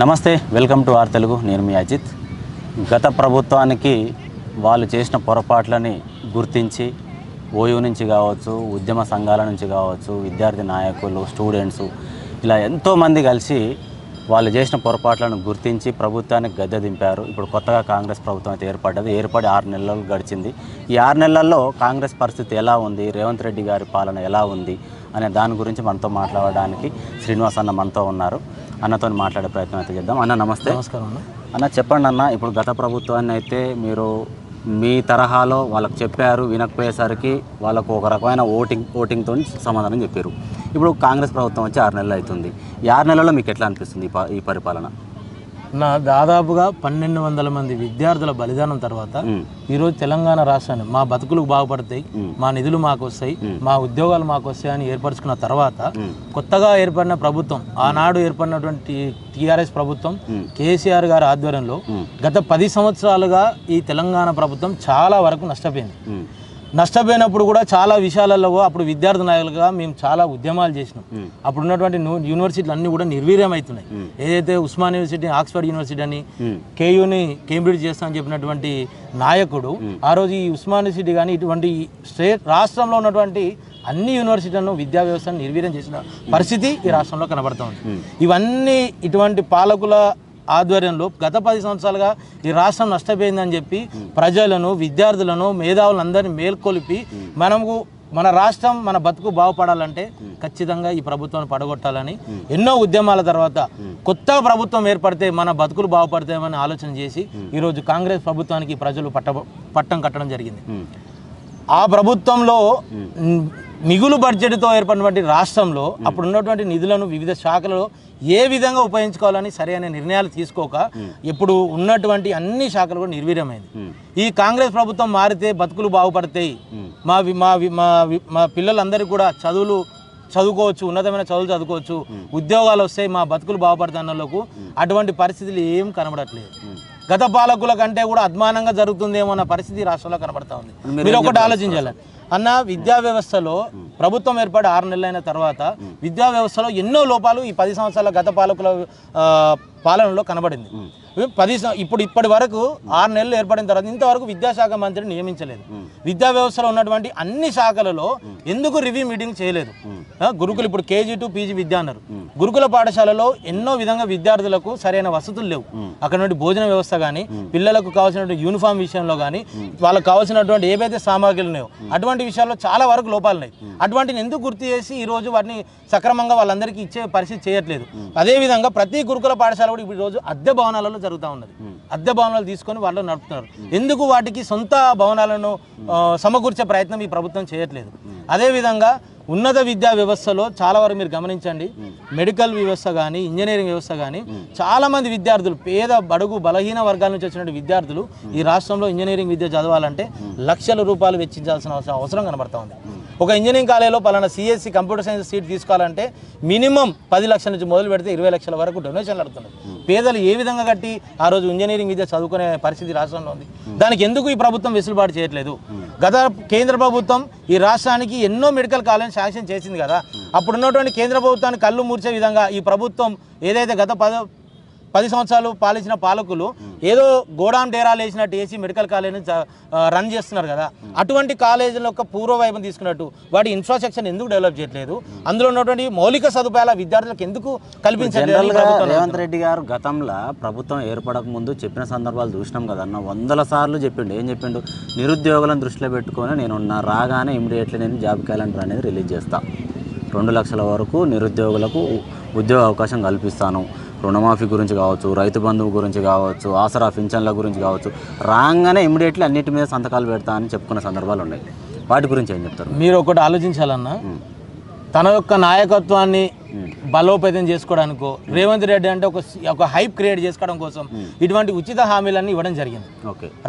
నమస్తే welcome to are Telugu నేను మీ అజిత్. గత ప్రభుత్వానికి వాళ్ళు చేసిన పొరపాట్లని గుర్తించి ఓయూ నుంచి కావచ్చు ఉద్యమ సంఘాల నుంచి కావచ్చు విద్యార్థి నాయకులు స్టూడెంట్స్ ఇలా ఎంతోమంది కలిసి వాళ్ళు చేసిన పొరపాట్లను గుర్తించి ప్రభుత్వానికి గద్దె దింపారు. ఇప్పుడు కొత్తగా కాంగ్రెస్ ప్రభుత్వం అయితే ఏర్పడ్డది. ఏర్పడి ఆరు నెలలు గడిచింది. ఈ ఆరు నెలల్లో కాంగ్రెస్ పరిస్థితి ఎలా ఉంది? రేవంత్ రెడ్డి గారి పాలన ఎలా ఉంది? అనే దాని గురించి మనతో మాట్లాడడానికి శ్రీనివాస్ అన్న మనతో ఉన్నారు. అన్నతో మాట్లాడే ప్రయత్నం అయితే చేద్దాం. అన్న నమస్తే. నమస్కారం అన్న. అన్న చెప్పండి అన్న ఇప్పుడు గత ప్రభుత్వాన్ని అయితే మీరు మీ తరహాలో వాళ్ళకి చెప్పారు వినకపోయేసరికి వాళ్ళకు ఒక రకమైన ఓటింగ్ ఓటింగ్తో సమాధానం చెప్పారు. ఇప్పుడు కాంగ్రెస్ ప్రభుత్వం వచ్చి ఆరు నెలలు అవుతుంది. ఈ ఆరు నెలల్లో మీకు ఎట్లా అనిపిస్తుంది ఈ పరిపాలన? నా దాదాపుగా పన్నెండు వందల మంది విద్యార్థుల బలిదానం తర్వాత ఈరోజు తెలంగాణ రాష్ట్రాన్ని మా బతుకులు బాగుపడతాయి మ్. నిధులు మాకు వస్తాయి మా ఉద్యోగాలు మాకు వస్తాయి అని ఏర్పరచుకున్న తర్వాత. కొత్తగా ఏర్పడిన ప్రభుత్వం ఆనాడు ఏర్పడినటువంటి టీఆర్ఎస్ ప్రభుత్వం. కేసీఆర్ గారి ఆధ్వర్యంలో. గత పది సంవత్సరాలుగా ఈ తెలంగాణ ప్రభుత్వం చాలా వరకు నష్టపోయింది నష్టపోయినప్పుడు కూడా చాలా విషయాలలో అప్పుడు విద్యార్థి నాయకులుగా మేము చాలా ఉద్యమాలు చేసినాం. అప్పుడు ఉన్నటువంటి యూనివర్సిటీలు అన్నీ కూడా నిర్వీర్యం అవుతున్నాయి. ఏదైతే ఉస్మాన్ యూనివర్సిటీ ఆక్స్ఫర్డ్ యూనివర్సిటీ అని కేయూని కేంబ్రిడ్జ్ చేస్తా అని చెప్పినటువంటి నాయకుడు ఆ రోజు ఈ ఉస్మాన్ యూనివర్సిటీ కానీ ఇటువంటి స్టేట్ రాష్ట్రంలో ఉన్నటువంటి అన్ని యూనివర్సిటీలను విద్యా వ్యవస్థను నిర్వీర్యం చేసిన పరిస్థితి ఈ రాష్ట్రంలో కనబడుతూ ఉంది. ఇవన్నీ ఇటువంటి పాలకుల ఆధ్వర్యంలో గత పది సంవత్సరాలుగా ఈ రాష్ట్రం నష్టపోయిందని చెప్పి ప్రజలను విద్యార్థులను మేధావులందరినీ మేల్కొలిపి మనము మన రాష్ట్రం మన బతుకు బాగుపడాలంటే ఖచ్చితంగా ఈ ప్రభుత్వాన్ని పడగొట్టాలని ఎన్నో ఉద్యమాల తర్వాత కొత్త ప్రభుత్వం ఏర్పడితే మన బతుకులు బాగుపడతాయని ఆలోచన చేసి ఈరోజు కాంగ్రెస్ ప్రభుత్వానికి ప్రజలు పట్ట పట్టం కట్టడం జరిగింది. ఆ ప్రభుత్వంలో మిగులు బడ్జెట్తో ఏర్పడినటువంటి రాష్ట్రంలో అప్పుడు ఉన్నటువంటి నిధులను వివిధ శాఖలలో ఏ విధంగా ఉపయోగించుకోవాలని సరైన నిర్ణయాలు తీసుకోక ఇప్పుడు ఉన్నటువంటి అన్ని శాఖలు కూడా నిర్వీర్యమైంది. ఈ కాంగ్రెస్ ప్రభుత్వం మారితే బతుకులు బాగుపడతాయి. మా మా మా పిల్లలందరికీ కూడా చదువులు చదువుకోవచ్చు ఉన్నతమైన చదువులు చదువుకోవచ్చు. ఉద్యోగాలు వస్తాయి మా బతుకులు బాగుపడతాయి అన్నలకు అటువంటి పరిస్థితులు ఏం కనబడట్లేదు. గత పాలకుల కంటే కూడా అద్మానంగా జరుగుతుందేమో అన్న పరిస్థితి రాష్ట్రంలో కనబడతా ఉంది. మీరు ఒకటి ఆలోచించాలి. అన్న విద్యా వ్యవస్థలో ప్రభుత్వం ఏర్పడి ఆరు నెలలైన తర్వాత విద్యా వ్యవస్థలో ఎన్నో లోపాలు ఈ పది సంవత్సరాల గత పాలకుల పాలనలో కనబడింది. పది ఇప్పుడు ఇప్పటి వరకు ఆరు నెలలు ఏర్పడిన తర్వాత ఇంతవరకు విద్యాశాఖ మంత్రిని నియమించలేదు. విద్యా వ్యవస్థలో ఉన్నటువంటి అన్ని శాఖలలో ఎందుకు రివ్యూ మీటింగ్ చేయలేదు? గురుకులు ఇప్పుడు కేజీ టు పీజీ విద్య అన్నారు. గురుకుల పాఠశాలలో ఎన్నో విధంగా విద్యార్థులకు సరైన వసతులు లేవు. అక్కడ నుండి భోజన వ్యవస్థ కానీ పిల్లలకు కావాల్సినటువంటి యూనిఫామ్ విషయంలో కానీ వాళ్ళకి కావాల్సినటువంటి ఏవైతే సామాగ్రిలు ఉన్నాయో అటువంటి విషయాల్లో చాలా వరకు లోపాలు ఉన్నాయి. అటువంటిని ఎందుకు గుర్తు చేసి ఈ రోజు వాటిని సక్రమంగా వాళ్ళందరికీ ఇచ్చే పరిస్థితి చేయట్లేదు? అదేవిధంగా ప్రతి గురుకుల పాఠశాల కూడా ఇప్పుడు రోజు అద్దె భవనాలలో జరుగుతూ ఉన్నది. అద్దె భవనాలు తీసుకొని వాళ్ళు నడుపుతున్నారు. ఎందుకు వాటికి సొంత భవనాలను సమకూర్చే ప్రయత్నం ఈ ప్రభుత్వం చేయట్లేదు? అదేవిధంగా ఉన్నత విద్యా వ్యవస్థలో చాలా వరకు మీరు గమనించండి. మెడికల్ వ్యవస్థ కానీ ఇంజనీరింగ్ వ్యవస్థ కానీ చాలా మంది విద్యార్థులు పేద బడుగు బలహీన వర్గాల నుంచి వచ్చినటువంటి విద్యార్థులు ఈ రాష్ట్రంలో ఇంజనీరింగ్ విద్య చదవాలంటే లక్షల రూపాయలు వెచ్చించాల్సిన అవసరం అవసరం కనబడతా ఉంది. ఒక ఇంజనీరింగ్ కాలేజీలో పలానా సిఎస్సి కంప్యూటర్ సైన్స్ సీట్ తీసుకోవాలంటే మినిమం పది లక్షల నుంచి మొదలు పెడితే ఇరవై లక్షల వరకు డొనేషన్లు అడుగుతున్నారు పేదలు ఏ విధంగా కట్టి ఆ రోజు ఇంజనీరింగ్ విద్య చదువుకునే పరిస్థితి రాష్ట్రంలో ఉంది? దానికి ఎందుకు ఈ ప్రభుత్వం వెసులుబాటు చేయట్లేదు? గత కేంద్ర ప్రభుత్వం ఈ రాష్ట్రానికి ఎన్నో మెడికల్ కాలేజ్ శాంక్షన్ చేసింది కదా. అప్పుడు ఉన్నటువంటి కేంద్ర ప్రభుత్వాన్ని కళ్ళు మూర్చే విధంగా ఈ ప్రభుత్వం ఏదైతే గత పద పది సంవత్సరాలు పాలించిన పాలకులు ఏదో గోడాం డేరాలు వేసినట్టు వేసి మెడికల్ ఆ, రన్ చేస్తున్నారు కదా. అటువంటి కాలేజీల యొక్క పూర్వవైపు తీసుకున్నట్టు వాటి ఇన్ఫ్రాస్ట్రక్చర్ ఎందుకు డెవలప్ చేయట్లేదు? అందులో ఉన్నటువంటి మౌలిక సదుపాయాల విద్యార్థులకు ఎందుకు ప్రభుత్వం రేవంత్ రెడ్డి గారు గతంలో ప్రభుత్వం ఏర్పడక ముందు చెప్పిన సందర్భాలు చూసినాం కదన్న వందల సార్లు చెప్పిండు. ఏం చెప్పిండు? నిరుద్యోగులను దృష్టిలో పెట్టుకొని నేను రాగానే ఇమీడియట్లీ నేను జాబ్ క్యాలెండర్ అనేది రిలీజ్ చేస్తా. రెండు లక్షల వరకు నిరుద్యోగులకు ఉద్యోగ అవకాశం కల్పిస్తాను. రుణమాఫీ గురించి కావచ్చు రైతు బంధువు గురించి కావచ్చు ఆసరా పింఛన్ల గురించి కావచ్చు రాగానే ఇమీడియట్లీ అన్నిటి మీద సంతకాలు పెడతా అని చెప్పుకున్న సందర్భాలు ఉన్నాయి. వాటి గురించి ఏం చెప్తారు? మీరు ఒకటి ఆలోచించాలన్నా తన యొక్క నాయకత్వాన్ని బలోపేతం చేసుకోవడానికో రేవంత్ రెడ్డి అంటే ఒక ఒక హైప్ క్రియేట్ చేసుకోవడం కోసం ఇటువంటి ఉచిత హామీలన్నీ ఇవ్వడం జరిగింది.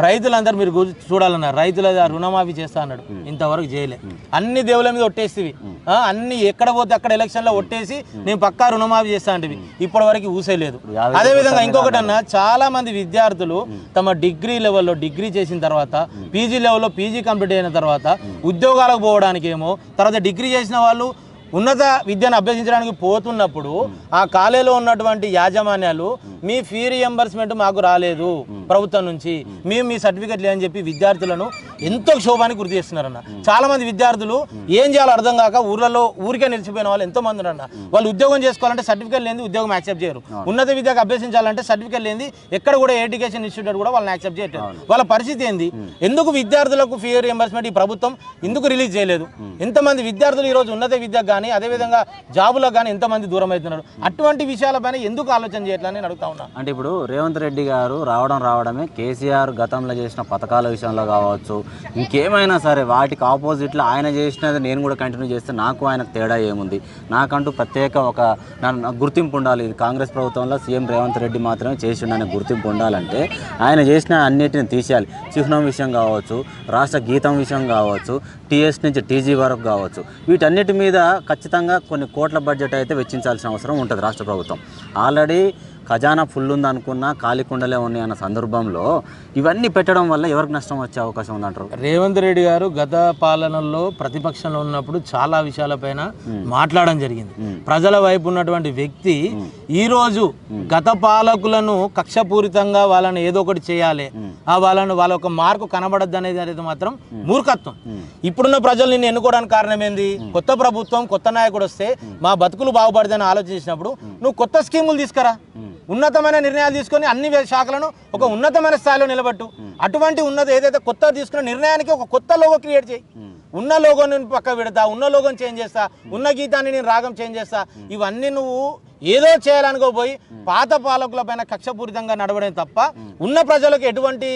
రైతులందరూ మీరు చూడాలన్నారు రైతుల రుణమాఫీ చేస్తా అన్నాడు. ఇంతవరకు చేయలే. అన్ని దేవుల మీద ఒట్టేస్తేవి ఆ, అన్ని ఎక్కడ పోతే అక్కడ ఎలక్షన్లో ఒట్టేసి నేను పక్కా రుణమాఫీ చేస్తా అంటివి. ఇప్పటి వరకు ఊసేలేదు యాభై అదే విధంగా ఇంకొకటి అన్న చాలా మంది విద్యార్థులు తమ డిగ్రీ లెవెల్లో డిగ్రీ చేసిన తర్వాత పీజీ లెవెల్లో పీజీ కంప్లీట్ అయిన తర్వాత ఉద్యోగాలకు పోవడానికి ఏమో తర్వాత డిగ్రీ చేసిన వాళ్ళు ఉన్నత విద్యను అభ్యసించడానికి పోతున్నప్పుడు ఆ కాలేజీలో ఉన్నటువంటి యాజమాన్యాలు మీ ఫీ రియంబర్స్మెంట్ మాకు రాలేదు ప్రభుత్వం నుంచి. మేము మీ సర్టిఫికెట్ లేదని చెప్పి విద్యార్థులను ఎంతో క్షోభానికి గురి చేస్తున్నారన్న. చాలా మంది విద్యార్థులు ఏం చేయాలో అర్థం కాక ఊర్లలో ఊరికే నిలిచిపోయిన వాళ్ళు ఎంతో మంది ఉన్నారన్న వాళ్ళు ఉద్యోగం చేసుకోవాలంటే సర్టిఫికెట్ లేని ఉద్యోగం యాక్సెప్ట్ చేయరు. ఉన్నత విద్యకు అభ్యసించాలంటే సర్టిఫికెట్ లేని ఎక్కడ కూడా ఎడ్యుకేషన్ ఇన్స్టిట్యూట్ కూడా వాళ్ళని యాక్సెప్ట్ చేయట్లేదు. వాళ్ళ పరిస్థితి ఏంది? ఎందుకు విద్యార్థులకు ఫీ రియంబర్స్మెంట్ ఈ ప్రభుత్వం ఎందుకు రిలీజ్ చేయలేదు? ఎంతమంది విద్యార్థులు ఈ రోజు ఉన్నత విద్యకు కానీ అదేవిధంగా జాబులకు కానీ ఎంతమంది దూరం అవుతున్నారు అటువంటి విషయాలపైన ఎందుకు ఆలోచన చేయట్లని నేను అడుగుతా ఉన్నా. అంటే ఇప్పుడు రేవంత్ రెడ్డి గారు రావడం రావడమే కేసీఆర్ గతంలో చేసిన పథకాల విషయంలో కావచ్చు ఇంకేమైనా సరే వాటికి ఆపోజిట్లో ఆయన చేసినది నేను కూడా కంటిన్యూ చేస్తే నాకు ఆయనకు తేడా ఏముంది? నాకంటూ ప్రత్యేక ఒక నా- గుర్తింపు ఉండాలి. ఇది కాంగ్రెస్ ప్రభుత్వంలో సీఎం రేవంత్ రెడ్డి మాత్రమే చేసిండనే గుర్తింపు ఉండాలంటే ఆయన చేసిన అన్నిటిని తీసేయాలి. చిహ్నం విషయం కావచ్చు రాష్ట్ర గీతం విషయం కావచ్చు టీఎస్ నుంచి టీజీ వరకు కావచ్చు. వీటన్నిటి మీద ఖచ్చితంగా కొన్ని కోట్ల బడ్జెట్ అయితే వెచ్చించాల్సిన అవసరం ఉంటుంది రాష్ట్ర ప్రభుత్వం. ఆల్రెడీ ఖజానా ఫుల్ ఉంది అనుకున్నా ఖాళీ కుండలే ఉన్నాయి అన్న సందర్భంలో ఇవన్నీ పెట్టడం వల్ల ఎవరికి నష్టం వచ్చే అవకాశం ఉందంటారు? రేవంత్ రెడ్డి గారు గత పాలనలో ప్రతిపక్షంలో ఉన్నప్పుడు చాలా విషయాలపైన మాట్లాడడం జరిగింది. ప్రజల వైపు ఉన్నటువంటి వ్యక్తి ఈ రోజు గత పాలకులను కక్షపూరితంగా వాళ్ళని ఏదో ఒకటి చేయాలి. ఆ వాళ్ళని వాళ్ళ ఒక మార్కు కనబడద్దు అనేది అనేది మాత్రం మూర్ఖత్వం. ఇప్పుడున్న ప్రజలు నిన్ను ఎన్నుకోవడానికి కారణం ఏంది? కొత్త ప్రభుత్వం కొత్త నాయకుడు వస్తే మా బతుకులు బాగుపడదని ఆలోచించినప్పుడు నువ్వు కొత్త స్కీములు తీసుకురా. ఉన్నతమైన నిర్ణయాలు తీసుకొని అన్ని శాఖలను ఒక ఉన్నతమైన స్థాయిలో నిలబెట్టు. అటువంటి ఉన్నత ఏదైతే కొత్త తీసుకున్న నిర్ణయానికి ఒక కొత్త లోగో క్రియేట్ చేయి. ఉన్న లోగోని పక్క పెడతా ఉన్న లోగోని చేంజ్ చేస్తా ఉన్న గీతాన్ని నేను రాగం చేంజ్ చేస్తా. ఇవన్నీ నువ్వు ఏదో చేయాలనుకో పోయి పాత పాలకుల పైన కక్షపూరితంగా నడవడం తప్ప ఉన్న ప్రజలకు ఎటువంటి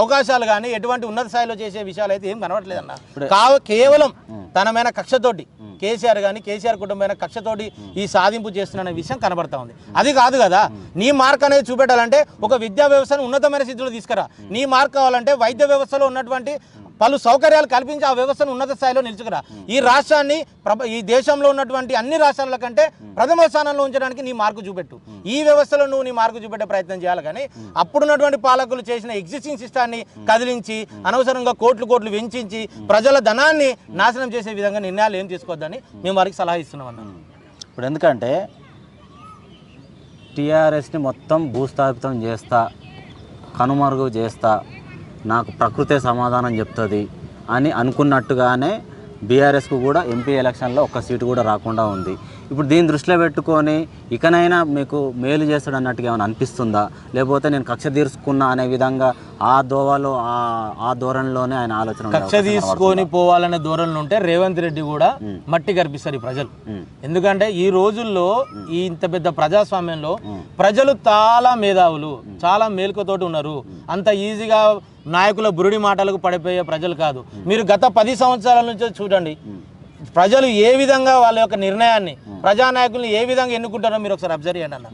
అవకాశాలు కానీ ఎటువంటి ఉన్నత స్థాయిలో చేసే విషయాలు అయితే ఏం కనబడలేదన్న కావ కేవలం తనమైన కక్షతోటి కేసీఆర్ కానీ కేసీఆర్ కుటుంబమైన కక్షతోటి ఈ సాధింపు చేస్తున్న విషయం కనబడతా ఉంది. అది కాదు కదా నీ మార్క్ అనేది చూపెట్టాలంటే ఒక విద్యా వ్యవస్థను ఉన్నతమైన స్థితిలో తీసుకురా. నీ మార్క్ కావాలంటే వైద్య వ్యవస్థలో ఉన్నటువంటి పలు సౌకర్యాలు కల్పించి ఆ వ్యవస్థను ఉన్నత స్థాయిలో నిలుచుకురా. ఈ రాష్ట్రాన్ని ప్రభ ఈ దేశంలో ఉన్నటువంటి అన్ని రాష్ట్రాల కంటే ప్రథమ స్థానంలో ఉంచడానికి నీ మార్కు చూపెట్టు. ఈ వ్యవస్థలో నువ్వు నీ మార్కు చూపెట్టే ప్రయత్నం చేయాలి కానీ అప్పుడున్నటువంటి పాలకులు చేసిన ఎగ్జిస్టింగ్ సిస్టాన్ని కదిలించి అనవసరంగా కోట్లు కోట్లు వెంచించి ప్రజల ధనాన్ని నాశనం చేసే విధంగా నిర్ణయాలు ఏం తీసుకోవద్దని మేము వారికి సలహా ఇస్తున్నాం అన్నాను ఇప్పుడు ఎందుకంటే టీఆర్ఎస్ని మొత్తం భూస్థాపితం చేస్తా కనుమరుగు చేస్తా నాకు ప్రకృతే సమాధానం చెప్తుంది అని అనుకున్నట్టుగానే బీఆర్ఎస్కు కూడా ఎంపీ ఎలక్షన్లో ఒక్క సీటు కూడా రాకుండా ఉంది. ఇప్పుడు దీన్ని దృష్టిలో పెట్టుకొని ఇకనైనా మీకు మేలు చేస్తాడు అన్నట్టుగా ఏమైనా అనిపిస్తుందా? లేకపోతే నేను కక్ష తీర్చుకున్నా అనే విధంగా ఆ దోవలో ఆ ఆ ధోరణిలోనే ఆయన ఆలోచన కక్ష తీసుకొని పోవాలనే ధోరణిలో ఉంటే రేవంత్ రెడ్డి కూడా మట్టి కనిపిస్తారు ఈ ప్రజలు. ఎందుకంటే ఈ రోజుల్లో ఈ ఇంత పెద్ద ప్రజాస్వామ్యంలో ప్రజలు చాలా మేధావులు చాలా మేలుకతోటి ఉన్నారు. అంత ఈజీగా నాయకుల బురుడి మాటలకు పడిపోయే ప్రజలు కాదు. మీరు గత పది సంవత్సరాల నుంచి చూడండి. ప్రజలు ఏ విధంగా వాళ్ళ యొక్క నిర్ణయాన్ని ప్రజానాయకులను ఏ విధంగా ఎన్నుకుంటారో మీరు ఒకసారి అబ్జర్వ్ చేయండి అన్న.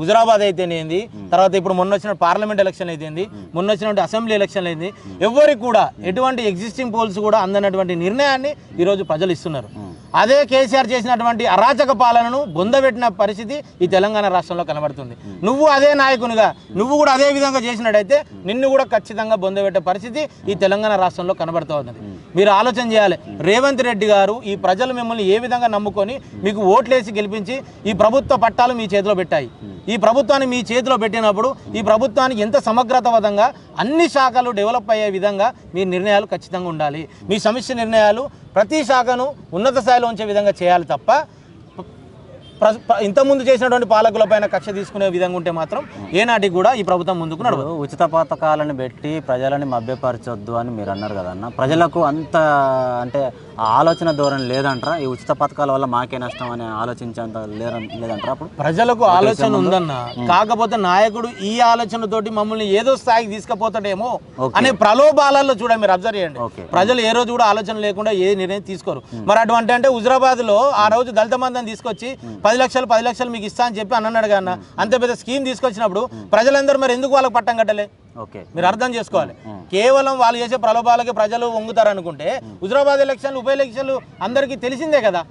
గుజరాబాద్ అయితేనేంది తర్వాత ఇప్పుడు మొన్న వచ్చిన పార్లమెంట్ ఎలక్షన్ అయితేంది మొన్న వచ్చినటువంటి అసెంబ్లీ ఎలక్షన్ అయింది ఎవరికి కూడా ఎటువంటి ఎగ్జిస్టింగ్ పోల్స్ కూడా అందనటువంటి నిర్ణయాన్ని ఈరోజు ప్రజలు ఇస్తున్నారు. అదే కేసీఆర్ చేసినటువంటి అరాచక పాలనను బొందబెట్టిన పరిస్థితి ఈ తెలంగాణ రాష్ట్రంలో కనబడుతుంది. నువ్వు అదే నాయకునిగా నువ్వు కూడా అదే విధంగా చేసినట్టయితే నిన్ను కూడా ఖచ్చితంగా బొందబెట్టే పరిస్థితి ఈ తెలంగాణ రాష్ట్రంలో కనబడుతూ ఉన్నది. మీరు ఆలోచన చేయాలి. రేవంత్ రెడ్డి గారు ఈ ప్రజలు మిమ్మల్ని ఏ విధంగా నమ్ముకొని మీకు ఓట్లేసి గెలిపించి ఈ ప్రభుత్వ పట్టాలు మీ చేతిలో పెట్టాయి. ఈ ప్రభుత్వాన్ని మీ చేతిలో పెట్టినప్పుడు ఈ ప్రభుత్వానికి ఎంత సమగ్రతవదంగా అన్ని శాఖలు డెవలప్ అయ్యే విధంగా మీ నిర్ణయాలు ఖచ్చితంగా ఉండాలి. మీ సమస్య నిర్ణయాలు ప్రతి శాఖను ఉన్నత స్థాయిలో ఉంచే విధంగా చేయాలి తప్ప ఇంతకుముందు చేసినటువంటి పాలకులపైన కక్ష తీసుకునే విధంగా ఉంటే మాత్రం ఏనాటికి కూడా ఈ ప్రభుత్వం ముందుకు నడవదు. ఉచిత పథకాలను పెట్టి ప్రజలని మభ్యపరచొద్దు అని మీరు అన్నారు కదన్న ప్రజలకు అంత అంటే ఆలోచన ధోరణి లేదంటారా? ఈ ఉచిత పథకాల వల్ల మాకే నష్టం అని ఆలోచించేంత లేదంటారా అప్పుడు? ప్రజలకు ఆలోచన ఉందన్న. కాకపోతే నాయకుడు ఈ ఆలోచనతోటి మమ్మల్ని ఏదో స్థాయికి తీసుకుపోతాడేమో. అనే ప్రలోభాలలో చూడండి మీరు అబ్జర్వ్ చేయండి. ప్రజలు ఏ రోజు కూడా ఆలోచన లేకుండా ఏ నిర్ణయం తీసుకోరు. మరి అటువంటి అంటే హుజరాబాద్లో ఆ రోజు దళిత మందని తీసుకొచ్చి పది లక్షలు పది లక్షలు మీకు ఇస్తా అని చెప్పి అని అన్నాడు కన్నా అంత పెద్ద స్కీమ్ తీసుకొచ్చినప్పుడు ప్రజలందరూ మరి ఎందుకు వాళ్ళకి పట్టం కట్టలే? ఓకే. మీరు అర్థం చేసుకోవాలి. కేవలం వాళ్ళు చేసే ప్రలోభాలకి ప్రజలు వంగుతారు అనుకుంటే హుజరాబాద్ ఎలక్షన్లు ఉప ఎలక్షన్లు అందరికీ తెలిసిందే కదా.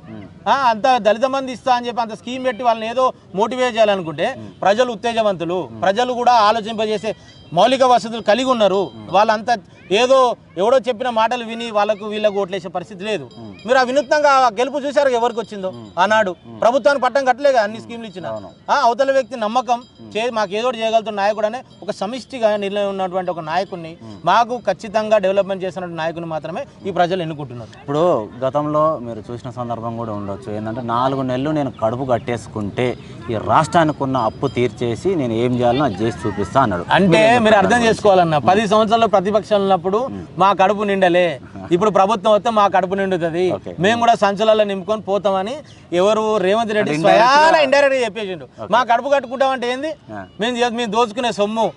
అంత దళిత మంది ఇస్తా అని చెప్పి అంత స్కీమ్ పెట్టి వాళ్ళని ఏదో మోటివేట్ చేయాలనుకుంటే ప్రజలు ఉత్తేజవంతులు ప్రజలు కూడా ఆలోచింపజేసే మౌలిక వసతులు కలిగి ఉన్నారు. వాళ్ళంతా ఏదో ఎవడో చెప్పిన మాటలు విని వాళ్ళకు వీళ్ళకు ఓట్లేసే పరిస్థితి లేదు. మీరు ఆ వినూత్నంగా గెలుపు చూశారు ఎవరికి వచ్చిందో? ఆనాడు. ప్రభుత్వానికి పట్టం కట్టలేగా అన్ని స్కీమ్లు ఇచ్చిన. ఆ, అవతల వ్యక్తి నమ్మకం చే మాకు ఏదో చేయగలుగుతున్న నాయకుడు అనే ఒక సమిష్టిగా నిర్ణయం ఉన్నటువంటి ఒక నాయకుడిని మాకు ఖచ్చితంగా డెవలప్మెంట్ చేసినటువంటి నాయకుని మాత్రమే ఈ ప్రజలు ఎన్నుకుంటున్నారు. ఇప్పుడు గతంలో మీరు చూసిన సందర్భం కూడా ఉండొచ్చు. ఏంటంటే నాలుగు నెలలు నేను కడుపు కట్టేసుకుంటే ఈ రాష్ట్రానికి ఉన్న అప్పు తీర్చేసి నేను ఏం చేయాలో అది చేసి చూపిస్తా అన్నాడు. అంటే మీరు అర్థం చేసుకోవాలన్న పది సంవత్సరాల్లో ప్రతిపక్షంలో ఉన్నప్పుడు మా కడుపు నిండలే. ఇప్పుడు ప్రభుత్వం వస్తే మా కడుపు నిండుతుంది. మేము కూడా సంచులలో నింపుకొని పోతామని ఎవరు రేవంత్ రెడ్డి స్వయాన ఇండైరెక్ట్ చెప్పేసిండు. మా కడుపు కట్టుకుంటామంటే ఏంది? మేము మేము దోచుకునే సొమ్ము.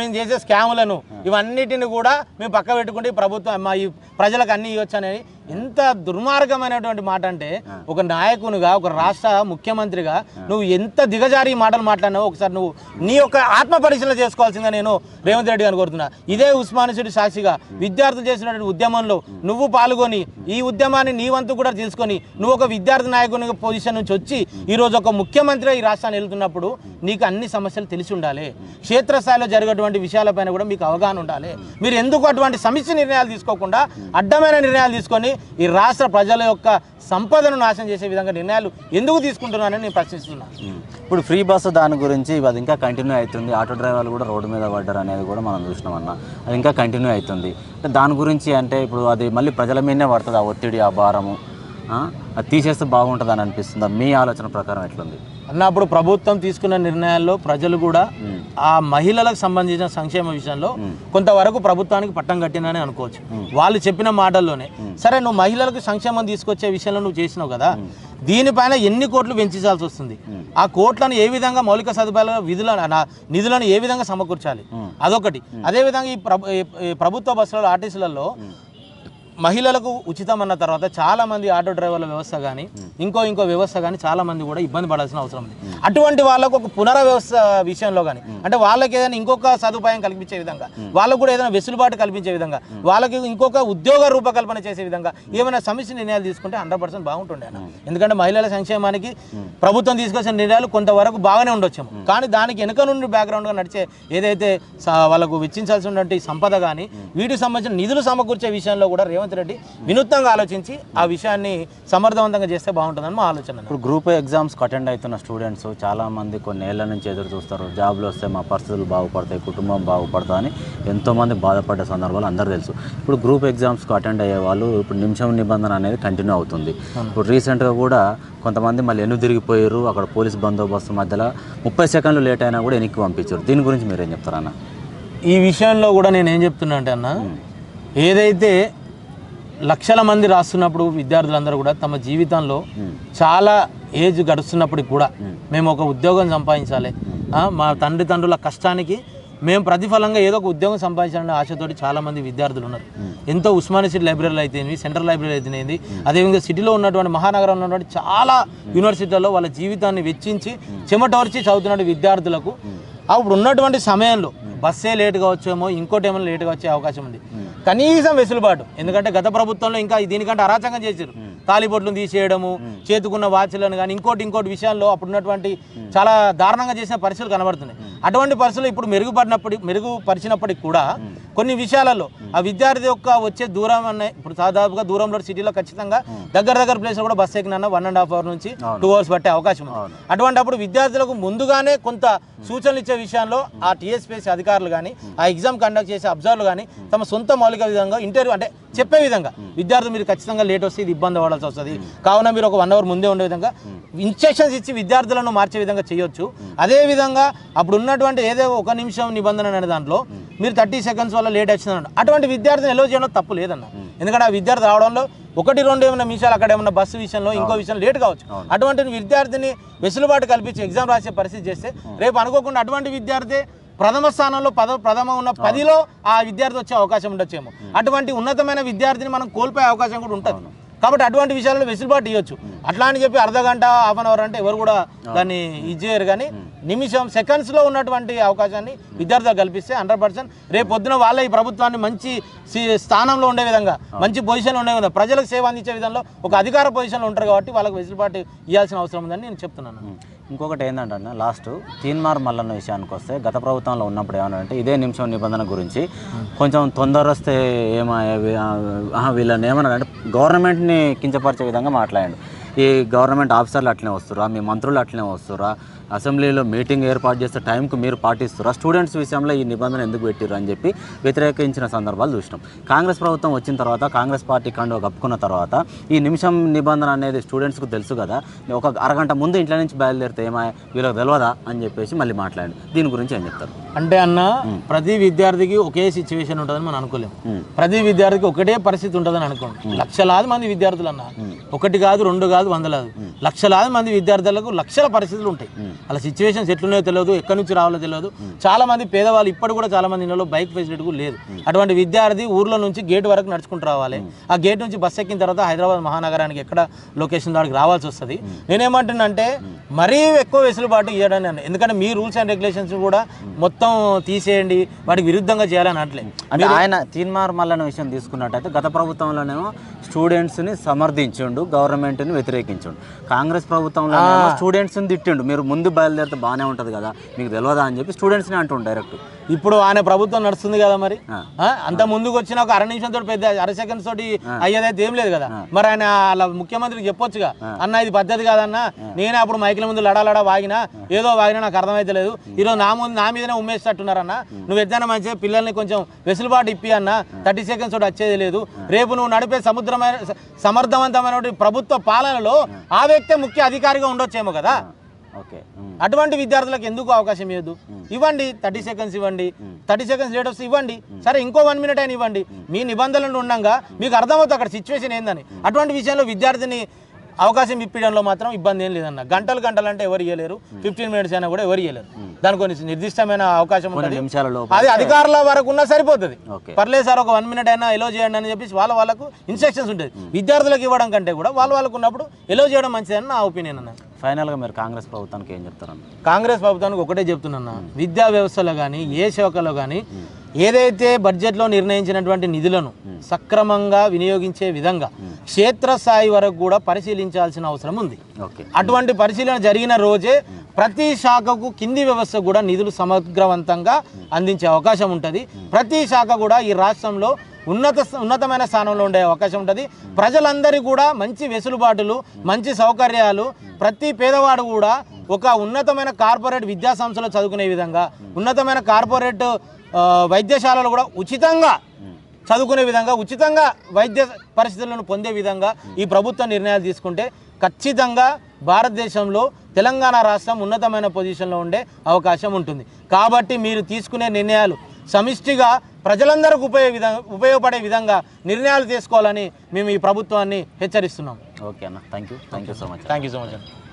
మేము చేసే స్కాములను. ఇవన్నిటిని కూడా మేము పక్క పెట్టుకుంటే ప్రభుత్వం మా ఈ ప్రజలకు అన్ని ఇవ్వచ్చు అనేది ఎంత దుర్మార్గమైనటువంటి మాట అంటే ఒక నాయకునిగా ఒక రాష్ట్ర ముఖ్యమంత్రిగా నువ్వు ఎంత దిగజారి మాటలు మాట్లాడినావో ఒకసారి నువ్వు నీ యొక్క ఆత్మ పరిశీలన చేసుకోవాల్సిందిగా నేను రేవంత్ రెడ్డి గారిని కోరుతున్నా. ఇదే ఉస్మానిసుడి సాక్షిగా విద్యార్థులు చేసినటువంటి ఉద్యమంలో నువ్వు పాల్గొని ఈ ఉద్యమాన్ని నీ వంతు కూడా తెలుసుకొని నువ్వు ఒక విద్యార్థి నాయకుని పొజిషన్ నుంచి వచ్చి ఈ రోజు ఒక ముఖ్యమంత్రిగా ఈ రాష్ట్రాన్ని వెళ్తున్నప్పుడు నీకు అన్ని సమస్యలు తెలిసి ఉండాలి. క్షేత్రస్థాయిలో జరిగేటువంటి విషయాలపైన కూడా మీకు అవగాహన ఉండాలి. మీరు ఎందుకు అటువంటి సమిష్టి నిర్ణయాలు తీసుకోకుండా అడ్డమైన నిర్ణయాలు తీసుకొని ఈ రాష్ట్ర ప్రజల యొక్క సంపదను నాశనం చేసే విధంగా నిర్ణయాలు ఎందుకు తీసుకుంటున్నారని నేను ప్రశ్నిస్తున్నాను ఇప్పుడు ఫ్రీ బస్సు దాని గురించి అది ఇంకా కంటిన్యూ అవుతుంది. ఆటో డ్రైవర్లు కూడా రోడ్డు మీద పడ్డారు అనేది కూడా మనం చూసినాం అన్న. అది ఇంకా కంటిన్యూ అవుతుంది. అంటే దాని గురించి అంటే ఇప్పుడు అది మళ్ళీ ప్రజల మీదనే పడుతుంది ఆ ఒత్తిడి ఆ భారము. అది తీసేస్తే బాగుంటుంది అని అనిపిస్తుందా? మీ ఆలోచన ప్రకారం ఎట్లుంది? అన్నప్పుడు ప్రభుత్వం తీసుకున్న నిర్ణయాల్లో ప్రజలు కూడా. ఆ మహిళలకు సంబంధించిన సంక్షేమ విషయంలో కొంతవరకు ప్రభుత్వానికి పట్టం కట్టిందని అనుకోవచ్చు. వాళ్ళు చెప్పిన మాటల్లోనే. సరే నువ్వు మహిళలకు సంక్షేమం తీసుకొచ్చే విషయంలో నువ్వు చేసినావు కదా దీనిపైన ఎన్ని కోట్లు వెంచాల్సి వస్తుంది? ఆ కోట్లను ఏ విధంగా మౌలిక సదుపాయాల విధులను నిధులను ఏ విధంగా సమకూర్చాలి? అదొకటి. అదేవిధంగా ఈ ప్రభుత్వ బస్సులలో ఆర్టీసీలలో మహిళలకు ఉచితం అన్న తర్వాత చాలా మంది ఆటో డ్రైవర్ల వ్యవస్థ కానీ ఇంకో ఇంకో వ్యవస్థ కానీ చాలా మంది కూడా ఇబ్బంది పడాల్సిన అవసరం ఉంది. అటువంటి వాళ్ళకు ఒక పునర్వ్యవస్థ విషయంలో కానీ అంటే వాళ్ళకి ఏదైనా ఇంకొక సదుపాయం కల్పించే విధంగా వాళ్ళకు కూడా ఏదైనా వెసులుబాటు కల్పించే విధంగా వాళ్ళకి ఇంకొక ఉద్యోగ రూపకల్పన చేసే విధంగా ఏమైనా సమస్య నిర్ణయాలు తీసుకుంటే హండ్రెడ్ పర్సెంట్ బాగుంటుండే అన్న. ఎందుకంటే మహిళల సంక్షేమానికి ప్రభుత్వం తీసుకొచ్చిన నిర్ణయాలు కొంతవరకు బాగానే ఉండొచ్చేమో. కానీ దానికి వెనుక నుండి బ్యాక్గ్రౌండ్గా నడిచే ఏదైతే వాళ్ళకు వెచ్చించాల్సినటువంటి సంపద కానీ వీటికి సంబంధించిన నిధులు సమకూర్చే విషయంలో కూడా రేవంత్ రెడ్డి వినూత్నంగా ఆలోచించి ఆ విషయాన్ని సమర్థవంతంగా చేస్తే బాగుంటుందని మా ఆలోచన. ఇప్పుడు గ్రూప్ ఎగ్జామ్స్కి అటెండ్ అవుతున్న స్టూడెంట్స్ చాలామంది కొన్ని ఏళ్ళ నుంచి ఎదురు చూస్తారు. జాబ్లు వస్తే మా పరిస్థితులు బాగుపడతాయి కుటుంబం బాగుపడతా అని ఎంతోమంది బాధపడ్డ సందర్భాలు అందరూ తెలుసు. ఇప్పుడు గ్రూప్ ఎగ్జామ్స్కి అటెండ్ అయ్యే వాళ్ళు ఇప్పుడు నిమిషం నిబంధన అనేది కంటిన్యూ అవుతుంది. ఇప్పుడు రీసెంట్గా కూడా కొంతమంది మళ్ళీ ఎన్ను తిరిగిపోయారు అక్కడ పోలీస్ బందోబస్తు మధ్యలో ముప్పై సెకండ్లు లేట్ అయినా కూడా వెనక్కి పంపించారు. దీని గురించి మీరేం చెప్తారన్న? ఈ విషయంలో కూడా నేను ఏం చెప్తున్నా అంటే అన్న ఏదైతే లక్షల మంది రాస్తున్నప్పుడు విద్యార్థులందరూ కూడా తమ జీవితంలో చాలా ఏజ్ గడుస్తున్నప్పటికి కూడా మేము. ఒక ఉద్యోగం సంపాదించాలి. మా తండ్రి తండ్రుల కష్టానికి మేము ప్రతిఫలంగా ఏదో ఒక ఉద్యోగం సంపాదించాలనే ఆశతోటి చాలా మంది విద్యార్థులు ఉన్నారు. ఎంతో ఉస్మానియా సిటీ లైబ్రరీలు అయితేనేవి సెంట్రల్ లైబ్రరీ అయితేనేది అదేవిధంగా సిటీలో ఉన్నటువంటి మహానగరంలో ఉన్నటువంటి చాలా యూనివర్సిటీల్లో వాళ్ళ జీవితాన్ని వెచ్చించి చెమటోర్చి చదువుతున్న విద్యార్థులకు అప్పుడు ఉన్నటువంటి సమయంలో బస్సే లేట్గా వచ్చేమో ఇంకోటి ఏమైనా లేట్గా వచ్చే అవకాశం ఉంది. కనీసం వెసులుబాటు. ఎందుకంటే గత ప్రభుత్వంలో ఇంకా దీనికంటే అరాచకం చేశారు. తాలిబొట్లను తీసేయడము చేతుకున్న వాచ్లను కానీ ఇంకోటి ఇంకోటి విషయాల్లో అప్పుడు ఉన్నటువంటి చాలా దారుణంగా చేసిన పరిస్థితులు కనబడుతున్నాయి. అటువంటి పరిస్థితులు ఇప్పుడు మెరుగుపడినప్పటి మెరుగుపరిచినప్పటికి కూడా కొన్ని విషయాలలో ఆ విద్యార్థి యొక్క వచ్చే దూరం అనే ఇప్పుడు దాదాపుగా దూరంలో సిటీలో ఖచ్చితంగా దగ్గర దగ్గర ప్లేస్ కూడా బస్ ఎక్కినా వన్ అండ్ హాఫ్ అవర్ నుంచి టూ అవర్స్ పట్టే అవకాశం ఉంది. అటువంటిప్పుడు విద్యార్థులకు ముందుగానే కొంత సూచనలు ఇచ్చే విషయంలో ఆ టీఎస్పీఎస్సీ అధికారులు కానీ ఆ ఎగ్జామ్ కండక్ట్ చేసే అబ్జర్వర్లు కానీ తమ సొంత మౌలిక విధంగా ఇంటర్వ్యూ అంటే చెప్పే విధంగా విద్యార్థులు మీరు ఖచ్చితంగా లేట్ వస్తే ఇది ఇబ్బంది పడాల్సి వస్తుంది. కావున మీరు ఒక వన్ అవర్ ముందే ఉండే విధంగా ఇన్స్ట్రక్షన్స్ ఇచ్చి విద్యార్థులను మార్చే విధంగా చేయొచ్చు. అదే విధంగా అప్పుడు ఉన్నటువంటి ఏదో ఒక నిమిషం నిబంధన అనే దాంట్లో మీరు థర్టీ సెకండ్స్ వల్ల లేట్ వచ్చిందన్న అటువంటి విద్యార్థిని ఎలో చేయడం తప్పు లేదన్న. ఎందుకంటే ఆ విద్యార్థి రావడంలో ఒకటి రెండు ఏమైనా నిమిషాలు అక్కడ ఏమైనా బస్సు విషయంలో ఇంకో విషయం లేట్ కావచ్చు. అటువంటి విద్యార్థిని వెసులుబాటు కల్పించి ఎగ్జామ్ రాసే పరిస్థితి చేస్తే రేపు అనుకోకుండా అటువంటి విద్యార్థి ప్రథమ స్థానంలో పద ప్రథమ ఉన్న పదిలో ఆ విద్యార్థి వచ్చే అవకాశం ఉండొచ్చేమో. అటువంటి ఉన్నతమైన విద్యార్థిని మనం కోల్పోయే అవకాశం కూడా ఉంటుంది. కాబట్టి అటువంటి విషయాల్లో వెసులుబాటు ఇవ్వచ్చు అట్లా అని చెప్పి అర్ధ గంట హాఫ్ అన్ అవర్ అంటే ఎవరు కూడా దాన్ని ఇది చేయరు కానీ నిమిషం సెకండ్స్లో ఉన్నటువంటి అవకాశాన్ని విద్యార్థులకు కల్పిస్తే హండ్రెడ్ పర్సెంట్ రేపు పొద్దున వాళ్ళ ఈ ప్రభుత్వాన్ని మంచి స్థానంలో ఉండే విధంగా మంచి పొజిషన్లో ఉండే విధంగా ప్రజలకు సేవ అందించే విధంగా ఒక అధికార పొజిషన్లో ఉంటారు కాబట్టి వాళ్ళకి వెసులుబాటు ఇవ్వాల్సిన అవసరం ఉందని నేను చెప్తున్నాను. ఇంకొకటి ఏంటంటే అన్న లాస్ట్ తీన్మార్ మల్లన్న విషయానికి వస్తే గత ప్రభుత్వంలో ఉన్నప్పుడు ఏమన్నారంటే ఇదే నిమిషం నిబంధన గురించి కొంచెం తొందర వస్తే ఏమయ్యా వీళ్ళని ఏమన్నారంటే గవర్నమెంట్ని కించపరిచే విధంగా మాట్లాడాడు. ఈ గవర్నమెంట్ ఆఫీసర్లు అట్లనే వస్తురా మీ మంత్రులు అట్లనే వస్తురా అసెంబ్లీలో మీటింగ్ ఏర్పాటు చేస్తే టైంకు మీరు పాటిస్తురా? స్టూడెంట్స్ విషయంలో ఈ నిబంధన ఎందుకు పెట్టిర్రు అని చెప్పి వ్యతిరేకించిన సందర్భాలు చూసినాం. కాంగ్రెస్ ప్రభుత్వం వచ్చిన తర్వాత కాంగ్రెస్ పార్టీ కండు కప్పుకున్న తర్వాత ఈ నిమిషం నిబంధన అనేది స్టూడెంట్స్కు తెలుసు కదా. ఒక అరగంట ముందు ఇంట్లో నుంచి బయలుదేరితే ఏమా వీళ్ళకి తెలియదా అని చెప్పేసి మళ్ళీ మాట్లాడండి దీని గురించి ఏం చెప్తారు? అంటే అన్న ప్రతి విద్యార్థికి ఒకే సిచ్యువేషన్ ఉంటుందని మనం అనుకోలేము. ప్రతి విద్యార్థికి ఒకటే పరిస్థితి ఉంటుందని అనుకోండి. లక్షలాది మంది విద్యార్థులు అన్న ఒకటి కాదు రెండు కాదు వందలాది లక్షలాది మంది విద్యార్థులకు లక్షల పరిస్థితులు ఉంటాయి. అలా సిచ్యువేషన్స్ ఎట్లున్నాయో తెలియదు ఎక్కడి నుంచి రావాలో తెలియదు చాలా మంది పేదవాళ్ళు ఇప్పుడు కూడా చాలా మంది ఇళ్ళలో బైక్ ఫెసిలిటీ కూడా లేదు. అటువంటి విద్యార్థి ఊర్లో నుంచి గేట్ వరకు నడుచుకుంటూ రావాలి. ఆ గేట్ నుంచి బస్ ఎక్కిన తర్వాత హైదరాబాద్ మహానగరానికి ఎక్కడ లొకేషన్ దానికి రావాల్సి వస్తుంది. నేనేమంటున్నానంటే మరీ ఎక్కువ వెసులుబాటు ఇవ్వడానికి అన్న. ఎందుకంటే మీ రూల్స్ అండ్ రెగ్యులేషన్స్ కూడా మొత్తం తీసేయండి వాటికి విరుద్ధంగా చేయాలని అనట్లే. అంటే ఆయన తీన్మార్ మల్లన్న విషయం తీసుకున్నట్టయితే గత ప్రభుత్వంలోనేమో స్టూడెంట్స్ని సమర్థించిండు గవర్నమెంట్ని వ్యతిరేకించిండు. కాంగ్రెస్ ప్రభుత్వంలో స్టూడెంట్స్ని తిట్టిండు. మీరు ముందు బయలుదేరితే బాగానే ఉంటుంది కదా మీకు తెలియదా అని చెప్పి స్టూడెంట్స్ని అంటుండు డైరెక్ట్. ఇప్పుడు ఆయన ప్రభుత్వం నడుస్తుంది కదా మరి? అంత ముందుకు వచ్చిన ఒక అర నిమిషం తోటి పెద్ద అర సెకండ్స్ తోటి అయ్యేదైతే ఏం లేదు కదా. మరి ఆయన అలా ముఖ్యమంత్రికి చెప్పొచ్చుగా. అన్న ఇది పద్ధతి కాదన్న నేనే అప్పుడు మైకిల ముందు లడాలడా వాగినా ఏదో వాగినా నాకు అర్థమైతే లేదు. ఈరోజు నా ముందు నా మీదనే ఉమ్మేసేటట్టున్నారన్న నువ్వు ఎద్దైనా మంచిగా పిల్లల్ని కొంచెం వెసులుబాటు ఇప్పి అన్న. థర్టీ సెకండ్స్ తోటి వచ్చేది లేదు. రేపు నువ్వు నడిపే సముద్రమైన సమర్థవంతమైన ప్రభుత్వ పాలనలో ఆ వ్యక్తే ముఖ్య అధికారిగా ఉండొచ్చేమో కదా. ఓకే. అటువంటి విద్యార్థులకు ఎందుకు అవకాశం ఇవ్వద్దు ఇవ్వండి థర్టీ సెకండ్స్ ఇవ్వండి. థర్టీ సెకండ్స్ లేట్ వస్తే ఇవ్వండి. సరే ఇంకో వన్ మినిట్ అయినా ఇవ్వండి. మీ. నిబంధనలు ఉండగా మీకు అర్థమవుతుంది అక్కడ సిచ్యువేషన్ ఏందని. అటువంటి విషయంలో విద్యార్థిని అవకాశం ఇప్పించడంలో మాత్రం ఇబ్బంది ఏం లేదన్న. గంటలు గంటలు అంటే ఎవరు ఇవ్వలేరు ఫిఫ్టీన్ మినిట్స్ అయినా కూడా ఎవరు ఇవ్వలేరు దానికి కొన్ని నిర్దిష్టమైన అవకాశం ఉంటుంది. అది అధికారుల వరకు ఉన్నా సరిపోతుంది. పర్లేదు సార్ ఒక వన్ మినిట్ అయినా ఎలో చేయండి అని చెప్పేసి వాళ్ళ వాళ్ళకు ఇన్స్ట్రక్షన్స్ ఉంటుంది. విద్యార్థులకు ఇవ్వడం కంటే కూడా వాళ్ళ వాళ్ళకు ఉన్నప్పుడు ఎలో చేయడం మంచిదని నా ఒపీనియన్ అన్న. ఫైనల్గా మీరు కాంగ్రెస్ ప్రభుత్వానికి ఏం చెప్తారన్న? కాంగ్రెస్ ప్రభుత్వానికి ఒకటే చెప్తున్నా విద్యా వ్యవస్థలో కానీ ఏ శాఖలో కానీ ఏదైతే బడ్జెట్లో నిర్ణయించినటువంటి నిధులను సక్రమంగా వినియోగించే విధంగా క్షేత్రస్థాయి వరకు కూడా పరిశీలించాల్సిన అవసరం ఉంది. అటువంటి పరిశీలన జరిగిన రోజే ప్రతి శాఖకు కింది వ్యవస్థ కూడా నిధులు సమగ్రవంతంగా అందించే అవకాశం ఉంటుంది. ప్రతి శాఖ కూడా ఈ రాష్ట్రంలో ఉన్నత ఉన్నతమైన స్థానంలో ఉండే అవకాశం ఉంటుంది. ప్రజలందరికీ కూడా మంచి వెసులుబాటులు మంచి సౌకర్యాలు ప్రతి పేదవాడు కూడా ఒక ఉన్నతమైన కార్పొరేట్ విద్యా సంస్థలో చదువుకునే విధంగా ఉన్నతమైన కార్పొరేట్ వైద్యశాలలు కూడా ఉచితంగా చదువుకునే విధంగా ఉచితంగా వైద్య పరిస్థితులను పొందే విధంగా ఈ ప్రభుత్వ నిర్ణయాలు తీసుకుంటే ఖచ్చితంగా భారతదేశంలో తెలంగాణ రాష్ట్రం ఉన్నతమైన పొజిషన్లో ఉండే అవకాశం ఉంటుంది. కాబట్టి మీరు తీసుకునే నిర్ణయాలు సమిష్టిగా ప్రజలందరికీ ఉపయోగ విధంగా ఉపయోగపడే విధంగా నిర్ణయాలు తీసుకోవాలని మేము ఈ ప్రభుత్వాన్ని హెచ్చరిస్తున్నాం ఓకే అన్న. Thank you thank you so much thank you so much